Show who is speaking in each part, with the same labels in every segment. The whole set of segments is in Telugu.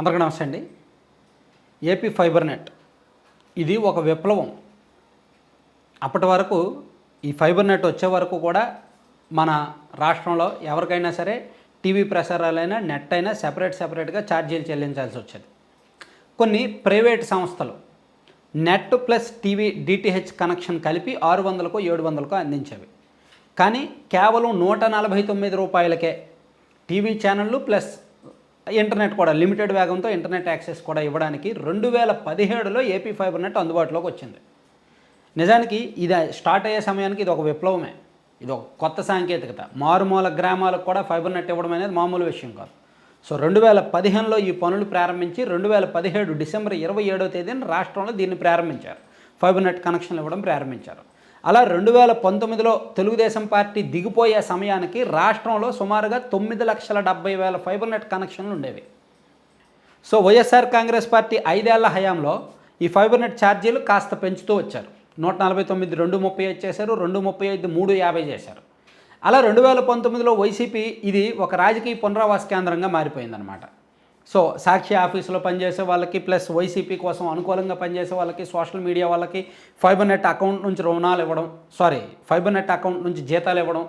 Speaker 1: అందరికీ నమస్తే అండి. A P fibre net. ఇది ఒక విప్లవం. అప్పటి వరకు ఈ ఫైబర్ నెట్ వచ్చే వరకు కూడా మన రాష్ట్రంలో ఎవరికైనా సరే టీవీ ప్రసారాలైనా నెట్ అయినా సెపరేట్ సెపరేట్గా ఛార్జీలు చెల్లించాల్సి వచ్చేది. కొన్ని ప్రైవేట్ సంస్థలు net plus TV D T H connection కలిపి ఆరు వందలకు ఏడు వందలకు అందించేవి. కానీ కేవలం నూట నలభై తొమ్మిది రూపాయలకే టీవీ ఛానళ్ళు ప్లస్ ఇంటర్నెట్ కూడా లిమిటెడ్ వేగంతో ఇంటర్నెట్ యాక్సెస్ కూడా ఇవ్వడానికి రెండు వేల పదిహేడులో ఏపీ ఫైబర్ నెట్ అందుబాటులోకి వచ్చింది. నిజానికి ఇది స్టార్ట్ అయ్యే సమయానికి ఇది ఒక విప్లవమే. ఇది ఒక కొత్త సాంకేతికత. మారుమూల గ్రామాలకు కూడా ఫైబర్ నెట్ ఇవ్వడం అనేది మామూలు విషయం కాదు. సో రెండు వేల పదిహేనులో ఈ పనులు ప్రారంభించి రెండు వేల పదిహేడు డిసెంబర్ ఇరవై ఏడో తేదీన రాష్ట్రంలో దీన్ని ప్రారంభించారు. ఫైబర్ నెట్ కనెక్షన్లు ఇవ్వడం ప్రారంభించారు. అలా రెండు వేల పంతొమ్మిదిలో తెలుగుదేశం పార్టీ దిగిపోయే సమయానికి రాష్ట్రంలో సుమారుగా తొమ్మిది లక్షల డెబ్బై వేల ఫైబర్ నెట్ కనెక్షన్లు ఉండేవి. సో వైఎస్ఆర్ కాంగ్రెస్ పార్టీ ఐదేళ్ళ హయాంలో ఈ ఫైబర్ నెట్ ఛార్జీలు కాస్త పెంచుతూ వచ్చారు. నూట నలభై తొమ్మిది రెండు ముప్పై ఐదు చేశారు రెండు ముప్పై ఐదు మూడు యాభై చేశారు. అలా రెండు వేల పంతొమ్మిదిలో వైసీపీ ఇది ఒక రాజకీయ పునరావాస కేంద్రంగా మారిపోయిందనమాట సో సాక్షి ఆఫీసులో పనిచేసే వాళ్ళకి ప్లస్ వైసీపీ కోసం అనుకూలంగా పనిచేసే వాళ్ళకి సోషల్ మీడియా వాళ్ళకి ఫైబర్ నెట్ అకౌంట్ నుంచి రుణాలు ఇవ్వడం సారీ ఫైబర్ నెట్ అకౌంట్ నుంచి జీతాలు ఇవ్వడం.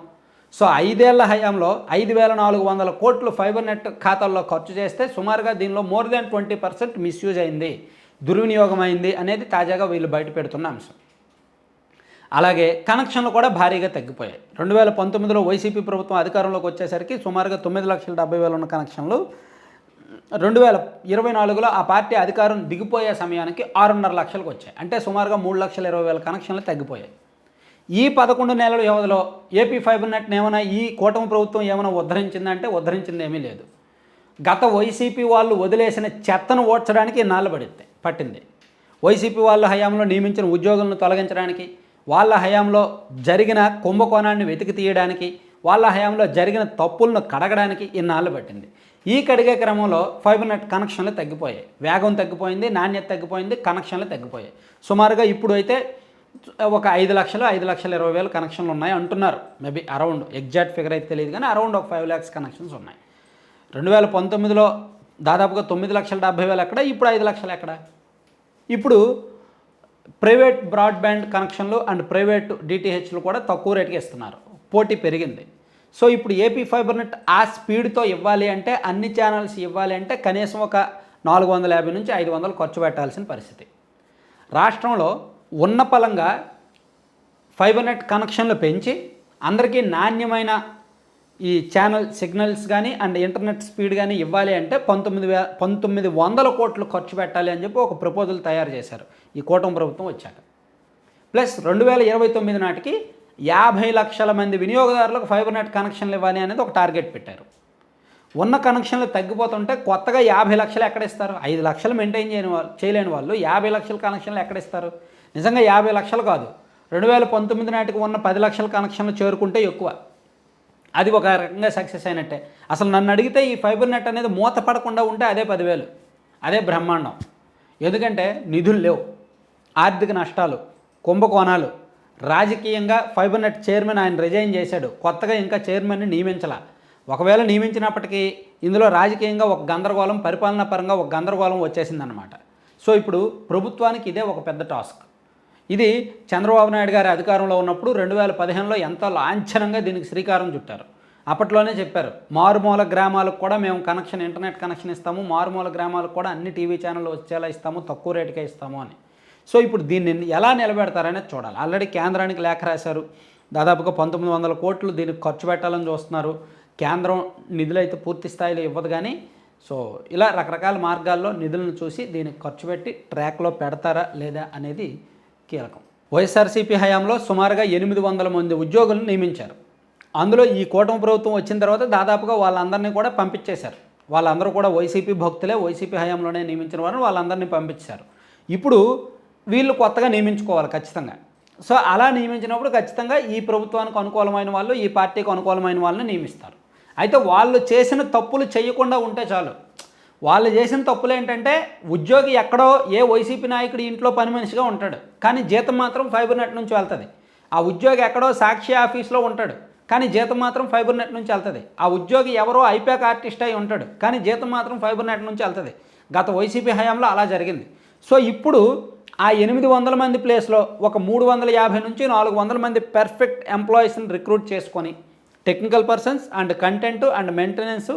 Speaker 1: సో ఐదేళ్ళ హయాంలో ఐదు వేల నాలుగు వందల కోట్లు ఫైబర్ నెట్ ఖాతాల్లో ఖర్చు చేస్తే సుమారుగా దీనిలో more than twenty percent misuse అయింది. దుర్వినియోగం అయింది అనేది తాజాగా వీళ్ళు బయట పెడుతున్న అంశం. అలాగే కనెక్షన్లు కూడా భారీగా తగ్గిపోయాయి. రెండు వేల పంతొమ్మిదిలో వైసీపీ ప్రభుత్వం అధికారంలోకి వచ్చేసరికి సుమారుగా తొమ్మిది లక్షల డెబ్బై వేలు ఉన్న కనెక్షన్లు రెండు వేల ఇరవై నాలుగులో ఆ పార్టీ అధికారం దిగిపోయే సమయానికి ఆరున్నర లక్షలకు వచ్చాయి అంటే సుమారుగా మూడు లక్షల ఇరవై వేల కనెక్షన్లు తగ్గిపోయాయి. ఈ పదకొండు నెలల వ్యవధిలో ఏపీ ఫైబర్ నెట్ని ఏమైనా ఈ కూటమి ప్రభుత్వం ఏమైనా ఉద్ధరించిందంటే ఉద్ధరించింది ఏమీ లేదు. గత వైసీపీ వాళ్ళు వదిలేసిన చెత్తను ఓడ్చడానికి నాళ్ళు పడింది పట్టింది. వైసీపీ వాళ్ళ హయాంలో నియమించిన ఉద్యోగులను తొలగించడానికి వాళ్ళ హయాంలో జరిగిన కుంభకోణాన్ని వెతికి తీయడానికి వాళ్ళ హయాంలో జరిగిన తప్పులను కడగడానికి ఇన్నాళ్ళు పట్టింది. ఈ కడిగే క్రమంలో ఫైబర్ నెట్ కనెక్షన్లు తగ్గిపోయాయి. వేగం తగ్గిపోయింది నాణ్యత తగ్గిపోయింది కనెక్షన్లు తగ్గిపోయాయి. సుమారుగా ఇప్పుడు అయితే ఒక ఐదు లక్షలు ఐదు లక్షల ఇరవై వేలు కనెక్షన్లు ఉన్నాయి అంటున్నారు. మేబీ అరౌండ్ ఎగ్జాక్ట్ ఫిగర్ అయితే తెలియదు కానీ అరౌండ్ ఒక ఫైవ్ ల్యాక్స్ కనెక్షన్స్ ఉన్నాయి. రెండు వేల పంతొమ్మిదిలో దాదాపుగా తొమ్మిది లక్షల డెబ్బై వేలు ఎక్కడ ఇప్పుడు ఐదు లక్షలు ఎక్కడ? ఇప్పుడు ప్రైవేట్ బ్రాడ్బ్యాండ్ కనెక్షన్లు అండ్ ప్రైవేట్ డిటిహెచ్లు కూడా తక్కువ రేటుకి ఇస్తున్నారు. పోటీ పెరిగింది. సో ఇప్పుడు ఏపీ ఫైబర్ నెట్ ఆ స్పీడ్తో ఇవ్వాలి అంటే అన్ని ఛానల్స్ ఇవ్వాలి అంటే కనీసం ఒక నాలుగు వందల యాభై నుంచి ఐదు వందలు ఖర్చు పెట్టాల్సిన పరిస్థితి. రాష్ట్రంలో ఉన్న పలంగా ఫైబర్ నెట్ కనెక్షన్లు పెంచి అందరికీ నాణ్యమైన ఈ ఛానల్ సిగ్నల్స్ కానీ అండ్ ఇంటర్నెట్ స్పీడ్ కానీ ఇవ్వాలి అంటే పంతొమ్మిది వే పంతొమ్మిది వందల కోట్లు ఖర్చు పెట్టాలి అని చెప్పి ఒక ప్రపోజల్ తయారు చేశారు. ఈ కూటమి ప్రభుత్వం వచ్చాక. ప్లస్ రెండు వేల ఇరవై తొమ్మిది నాటికి యాభై లక్షల మంది వినియోగదారులకు ఫైబర్ నెట్ కనెక్షన్లు ఇవ్వాలి అనేది ఒక టార్గెట్ పెట్టారు. ఉన్న కనెక్షన్లు తగ్గిపోతుంటే కొత్తగా యాభై లక్షలు ఎక్కడ ఇస్తారు? ఐదు లక్షలు మెయింటైన్ చేయని వాళ్ళు చేయలేని వాళ్ళు యాభై లక్షల కనెక్షన్లు ఎక్కడ ఇస్తారు? నిజంగా యాభై లక్షలు కాదు. రెండు వేల పంతొమ్మిది నాటికి ఉన్న పది లక్షల కనెక్షన్లు చేరుకుంటే ఎక్కువ. అది ఒక రకంగా సక్సెస్ అయినట్టే. అసలు నన్ను అడిగితే ఈ ఫైబర్ నెట్ అనేది మూత పడకుండా ఉంటే అదే పదివేలు. అదే బ్రహ్మాండం. ఎందుకంటే నిధులు లేవు. ఆర్థిక నష్టాలు కుంభకోణాలు రాజకీయంగా ఫైబర్ నెట్ చైర్మన్ ఆయన రిజైన్ చేశాడు. కొత్తగా ఇంకా చైర్మన్ని నియమించాల. ఒకవేళ నియమించినప్పటికీ ఇందులో రాజకీయంగా ఒక గందరగోళం పరిపాలనా పరంగా ఒక గందరగోళం వచ్చేసిందనమాట సో ఇప్పుడు ప్రభుత్వానికి ఇదే ఒక పెద్ద టాస్క్. ఇది చంద్రబాబు నాయుడు గారి అధికారంలో ఉన్నప్పుడు రెండు వేల పదిహేనులో ఎంతో లాంఛనంగా దీనికి శ్రీకారం చుట్టారు. అప్పట్లోనే చెప్పారు మారుమూల గ్రామాలకు కూడా మేము కనెక్షన్ ఇంటర్నెట్ కనెక్షన్ ఇస్తాము. మారుమూల గ్రామాలకు కూడా అన్ని టీవీ ఛానళ్ళు వచ్చేలా ఇస్తాము తక్కువ రేటుకే ఇస్తాము అని. సో ఇప్పుడు దీన్ని ఎలా నిలబెడతారనేది చూడాలి. ఆల్రెడీ కేంద్రానికి లేఖ రాశారు. దాదాపుగా పంతొమ్మిది వందల కోట్లు దీనికి ఖర్చు పెట్టాలని చూస్తున్నారు. కేంద్రం నిధులు అయితే పూర్తి స్థాయిలో ఇవ్వదు కానీ సో ఇలా రకరకాల మార్గాల్లో నిధులను చూసి దీనికి ఖర్చు పెట్టి ట్రాక్లో పెడతారా లేదా అనేది కీలకం. వైఎస్ఆర్సీపీ హయాంలో సుమారుగా ఎనిమిది వందల మంది ఉద్యోగులను నియమించారు. అందులో ఈ కూటమి ప్రభుత్వం వచ్చిన తర్వాత దాదాపుగా వాళ్ళందరినీ కూడా పంపించేశారు. వాళ్ళందరూ కూడా వైసీపీ భక్తులే వైసీపీ హయాంలోనే నియమించిన వారిని వాళ్ళందరినీ పంపించారు ఇప్పుడు వీళ్ళు కొత్తగా నియమించుకోవాలి ఖచ్చితంగా. సో అలా నియమించినప్పుడు ఖచ్చితంగా ఈ ప్రభుత్వానికి అనుకూలమైన వాళ్ళు ఈ పార్టీకి అనుకూలమైన వాళ్ళని నియమిస్తారు. అయితే వాళ్ళు చేసిన తప్పులు చేయకుండా ఉంటే చాలు. వాళ్ళు చేసిన తప్పులు ఏంటంటే ఉద్యోగి ఎక్కడో ఏ వైసీపీ నాయకుడు ఇంట్లో పని మనిషిగా ఉంటాడు. కానీ జీతం మాత్రం ఫైబర్ నెట్ నుంచి వెళ్తుంది. ఆ ఉద్యోగి ఎక్కడో సాక్షి ఆఫీస్లో ఉంటాడు. కానీ జీతం మాత్రం ఫైబర్ నెట్ నుంచి వెళ్తుంది. ఆ ఉద్యోగి ఎవరో ఐపాక్ ఆర్టిస్ట్ అయి ఉంటాడు. కానీ జీతం మాత్రం ఫైబర్ నెట్ నుంచి వెళ్తుంది. గత వైసీపీ హయాంలో అలా జరిగింది. సో ఇప్పుడు ఆ ఎనిమిది వందల మంది ప్లేస్లో ఒక మూడు వందల యాభై నుంచి నాలుగు వందల మంది పెర్ఫెక్ట్ ఎంప్లాయీస్ని రిక్రూట్ చేసుకొని technical persons and content and maintenance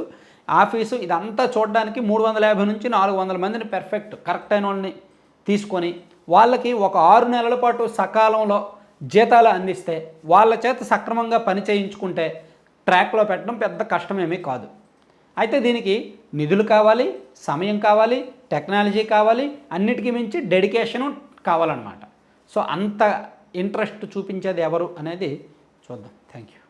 Speaker 1: office ఇదంతా చూడడానికి మూడు వందల యాభై నుంచి నాలుగు వందల మందిని పెర్ఫెక్ట్ కరెక్ట్ అయిన వాళ్ళని తీసుకొని వాళ్ళకి ఒక ఆరు నెలల పాటు సకాలంలో జీతాలు అందిస్తే వాళ్ళ చేత సక్రమంగా పని చేయించుకుంటే ట్రాక్లో పెట్టడం పెద్ద కష్టమేమీ కాదు. అయితే దీనికి నిధులు కావాలి సమయం కావాలి టెక్నాలజీ కావాలి అన్నిటికీ మించి డెడికేషను కావాలన్నమాట. సో అంత ఇంట్రెస్ట్ చూపించేది ఎవరు అనేది చూద్దాం. Thank you